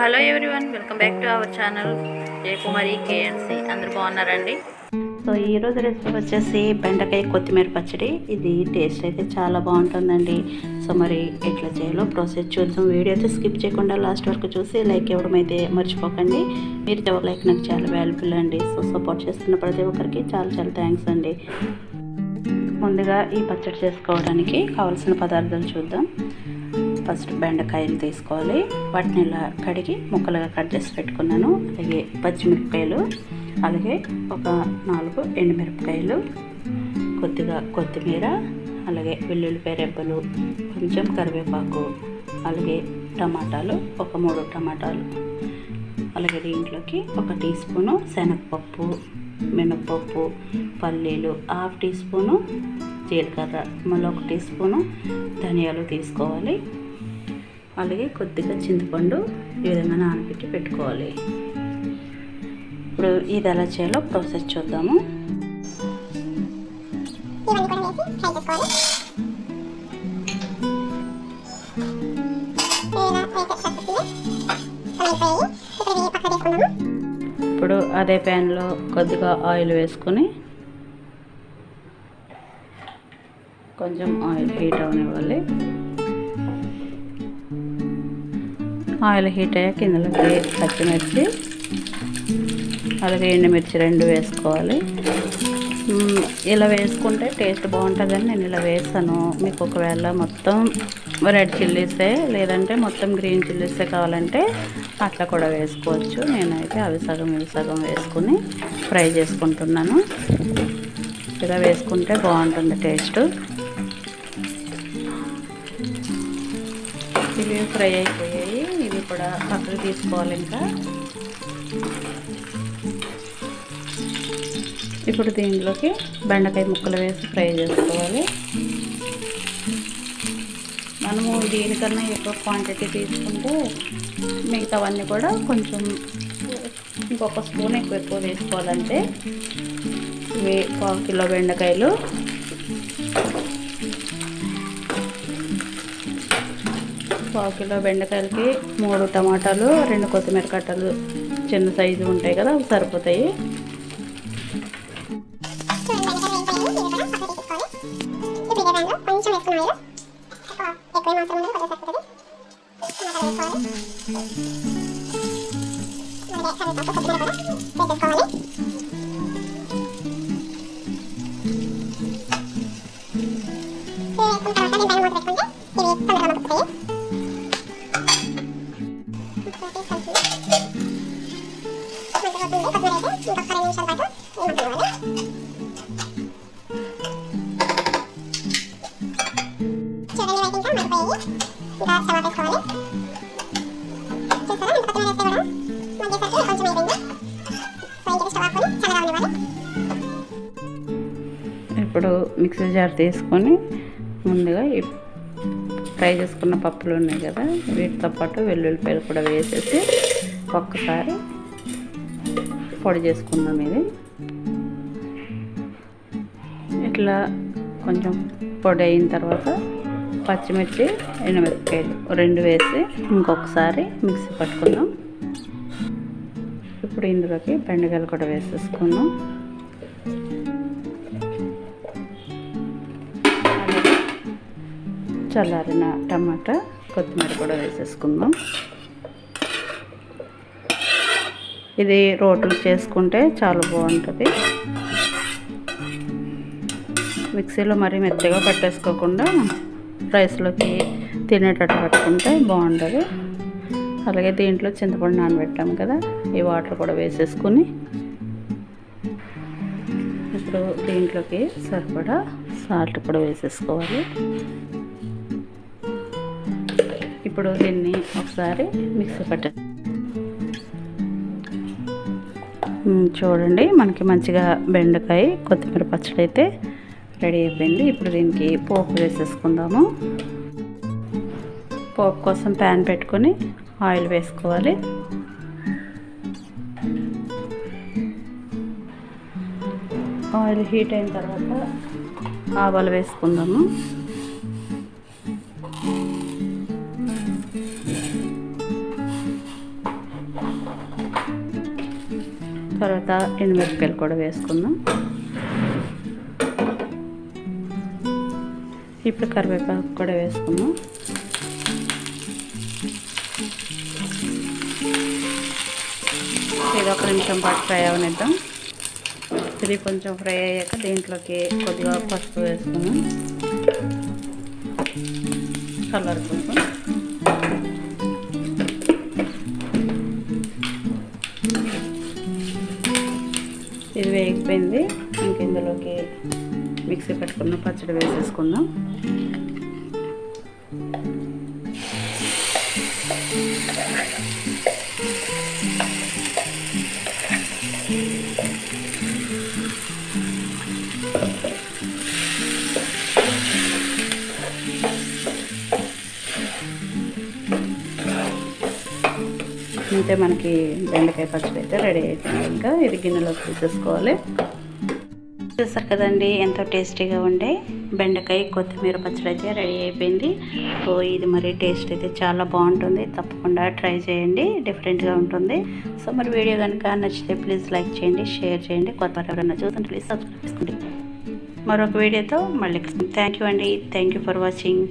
Hello everyone welcome back to our channel. Jayakumari KNC అందరు బాగున్నారండి? So ఈరోజు recipe వచ్చేసి బెండకాయ కొత్తిమీర పచ్చడి. ఇది టేస్ట్ అయితే చాలా బాగుంటుందండి. సో మరి ఎట్లా చేయాలో ప్రాసెస్ చూద్దాం. వీడియో అయితే స్కిప్ చేయకుండా లాస్ట్ వరకు చూసి లైక్ ఇవ్వడం అయితే మర్చిపోకండి. మీరు ఎవరు లైక్ నాకు చాలా వాల్యుబుల్ అండి. సో సపోర్ట్ చేస్తున్న ప్రతి ఒక్కరికి చాలా చాలా థ్యాంక్స్ అండి. ముందుగా ఈ పచ్చడి చేసుకోవడానికి కావాల్సిన పదార్థాలు చూద్దాం. ఫస్ట్ బెండకాయలు తీసుకోవాలి. వాటిని ఇలా కడిగి ముక్కలుగా కట్ చేసి పెట్టుకున్నాను. అలాగే పచ్చిమిరపకాయలు అలాగే ఒక నాలుగు ఎండుమిరపకాయలు కొద్దిగా కొత్తిమీర అలాగే వెల్లుల్లిపాయ రెబ్బలు కొంచెం కరివేపాకు అలాగే టమాటాలు ఒక మూడు టమాటాలు. అలాగే దీంట్లోకి ఒక టీ స్పూను శనగపప్పు మినప్పప్పు పల్లీలు హాఫ్ టీ స్పూను జీలకర్ర మళ్ళీ ఒక టీ స్పూను ధనియాలు తీసుకోవాలి. అలాగే కొద్దిగా చింతపండు ఈ విధంగా నానబెట్టి పెట్టుకోవాలి. ఇప్పుడు ఇది ఎలా చేయాలో ప్రాసెస్ చూద్దాము. ఇప్పుడు ఇప్పుడు అదే ప్యాన్లో కొద్దిగా ఆయిల్ వేసుకొని కొంచెం ఆయిల్ హీట్ అవనివ్వాలి. ఆయిల్ హీట్ అయ్యాక ఇందులోకి పచ్చిమిర్చి అలాగే ఎండుమిర్చి రెండు వేసుకోవాలి. ఇలా వేసుకుంటే టేస్ట్ బాగుంటుందని నేను ఇలా వేసాను. మీకు ఒకవేళ మొత్తం రెడ్ చిల్లీసే లేదంటే మొత్తం గ్రీన్ చిల్లీసే కావాలంటే అట్లా కూడా వేసుకోవచ్చు. నేనైతే అవి సగం ఇవి సగం వేసుకుని ఫ్రై చేసుకుంటున్నాను. ఇలా వేసుకుంటే బాగుంటుంది టేస్ట్. ఇవి ఫ్రై అయిపోయి కూడా పక్కకు తీసుకోవాలి ఇంకా. ఇప్పుడు దీంట్లోకి బెండకాయ ముక్కలు వేసి ఫ్రై చేసుకోవాలి. మనము దీనికన్నా ఎక్కువ క్వాంటిటీ తీసుకుంటే మిగతావన్నీ కూడా కొంచెం ఇంకొక స్పూన్ ఎక్కువ ఎక్కువ వేసుకోవాలంటే వే పావు కిలో బెండకాయలు. పావు కిలో బెండకాయలకి మూడు టమాటాలు రెండు కొత్తిమీర కట్టలు చిన్న సైజు ఉంటాయి కదా అవి సరిపోతాయి. కొంచెం ఎక్కువ కొంచెం వేసుకున్న తర్వాత దీనిపైన మూత పెట్టుకుంటే ఇవి తొందరగా మగ్గుతాయి కొత్తిమీర అయితే ఇంకొక నిమిషాల పాటు చూడండి ఇంకా ఇంకా చూస్తారా ఇంత కొత్తిమీర వేస్తే కూడా కొంచెం అయిపోయింది సో స్టవ్ ఆపుకొని చల్లగా ఇప్పుడు మిక్సీ జార్ తీసుకొని ముందుగా ఈ ఫ్రై చేసుకున్న పప్పులు ఉన్నాయి కదా వీటితో పాటు వెల్లుల్లిపాయలు కూడా వేసేసి ఒక్కసారి పొడి చేసుకుందాం ఇది. ఇట్లా కొంచెం పొడి అయిన తర్వాత పచ్చిమిర్చి ఎండుమిరపకాయలు రెండు వేసి ఇంకొకసారి మిక్సీ పట్టుకుందాం. ఇప్పుడు ఇందులోకి బెండకాయలు కూడా వేసేసుకుందాం. చల్లారిన టమాటా కొత్తిమీర కూడా వేసేసుకుందాం. ఇది రోట్లు చేసుకుంటే చాలా బాగుంటుంది. మిక్సీలో మరీ మెత్తగా పట్టేసుకోకుండా రైస్లోకి తినేటట్టు పట్టుకుంటే బాగుంటుంది. అలాగే దీంట్లో చింతపండు నానబెట్టాం కదా ఈ వాటర్ కూడా వేసేసుకుని ఇప్పుడు దీంట్లోకి సరిపడా సాల్ట్ కూడా వేసేసుకోవాలి. ఇప్పుడు దీన్ని ఒకసారి మిక్సీ పట్టే చూడండి మనకి మంచిగా బెండకాయ కొత్తిమీర పచ్చడి అయితే రెడీ అయిపోయింది. ఇప్పుడు దీనికి పోపు వేసేసుకుందాము. పోపు కోసం ప్యాన్ పెట్టుకొని ఆయిల్ వేసుకోవాలి. ఆయిల్ హీట్ అయిన తర్వాత ఆవాలు వేసుకుందాము. తర్వాత ఎండుమిరపకాయలు కూడా వేసుకుందాం. ఇప్పుడు కరివేపాకు కూడా వేసుకుందాం. ఇది ఒక నిమిషం పాటు ఫ్రై అవనిద్దాం. ఇది కొంచెం ఫ్రై అయ్యాక దీంట్లోకి కొద్దిగా పసుపు వేసుకున్నాం కలర్ కోసం వేగిపోయింది ఇంక ఇందులోకి మిక్సీ పెట్టుకున్న పచ్చడి వేసేసుకుందాం. అయితే మనకి బెండకాయ పచ్చడి అయితే రెడీ అవుతుంది ఇంకా ఇది గిన్నెలోకి తీసేసుకోవాలి. చూసారు కదండి ఎంతో టేస్టీగా ఉండే బెండకాయ కొత్తిమీర పచ్చడి అయితే రెడీ అయిపోయింది. సో ఇది మరి టేస్ట్ అయితే చాలా బాగుంటుంది. తప్పకుండా ట్రై చేయండి డిఫరెంట్గా ఉంటుంది. సో మరి వీడియో కనుక నచ్చితే ప్లీజ్ లైక్ చేయండి షేర్ చేయండి. కొత్త ఎవరైనా చూస్తుంటే ప్లీజ్ సబ్స్క్రైబ్ చేసుకోండి. మరొక వీడియోతో మళ్ళీ థ్యాంక్ యూ అండి. Thank you for watching